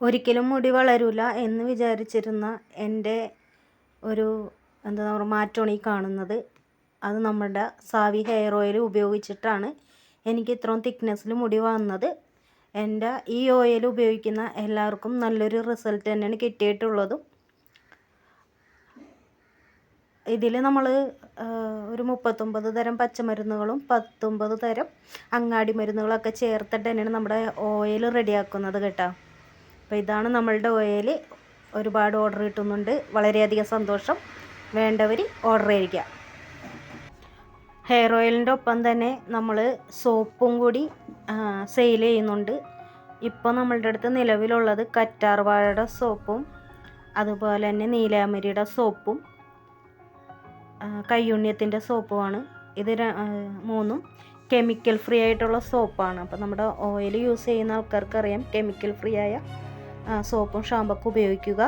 ഒരിക്കലും മുടി വളരില്ല എന്ന് വിചാരിച്ചിരുന്ന എന്റെ ഒരു എന്താ പറയുക മാറ്റമാണ് ഈ കാണുന്നത്. അത് നമ്മുടെ സാവി ഹെയർ ഓയിൽ ഉപയോഗിച്ചിട്ടാണ് എനിക്ക് ഇത്രയും തിക്നെസ്സിൽ മുടി വന്നത്. എന്റെ ഈ ഓയിൽ ഉപയോഗിക്കുന്ന എല്ലാവർക്കും നല്ലൊരു റിസൾട്ട് തന്നെയാണ് കിട്ടിയിട്ടുള്ളതും. ഇതിൽ നമ്മൾ ഒരു മുപ്പത്തൊമ്പത് തരം പച്ചമരുന്നുകളും പത്തൊമ്പത് തരം അങ്ങാടി മരുന്നുകളൊക്കെ ചേർത്തിട്ട് തന്നെയാണ് നമ്മുടെ ഓയിൽ റെഡിയാക്കുന്നത് കേട്ടോ. അപ്പോൾ ഇതാണ് നമ്മളുടെ ഓയിൽ. ഒരുപാട് ഓർഡർ കിട്ടുന്നുണ്ട്. വളരെയധികം സന്തോഷം. വേണ്ടവർ ഓർഡർ ചെയ്യുക ഹെയർ ഓയിലിന്റെ ഒപ്പം തന്നെ നമ്മൾ സോപ്പും കൂടി സെയിൽ ചെയ്യുന്നുണ്ട്. ഇപ്പോൾ നമ്മളുടെ അടുത്ത് നിലവിലുള്ളത് കറ്റാർവാഴയുടെ സോപ്പും അതുപോലെ തന്നെ നീലാമരിയുടെ സോപ്പും കയ്യുണ്യത്തിന്റെ സോപ്പുമാണ്. ഇത് മൂന്നും കെമിക്കൽ ഫ്രീ ആയിട്ടുള്ള സോപ്പാണ്. അപ്പോൾ നമ്മുടെ ഓയിൽ യൂസ് ചെയ്യുന്ന ആൾക്കാർക്കറിയാം കെമിക്കൽ ഫ്രീ ആയ സോപ്പും ഷാമ്പൊക്കെ ഉപയോഗിക്കുക.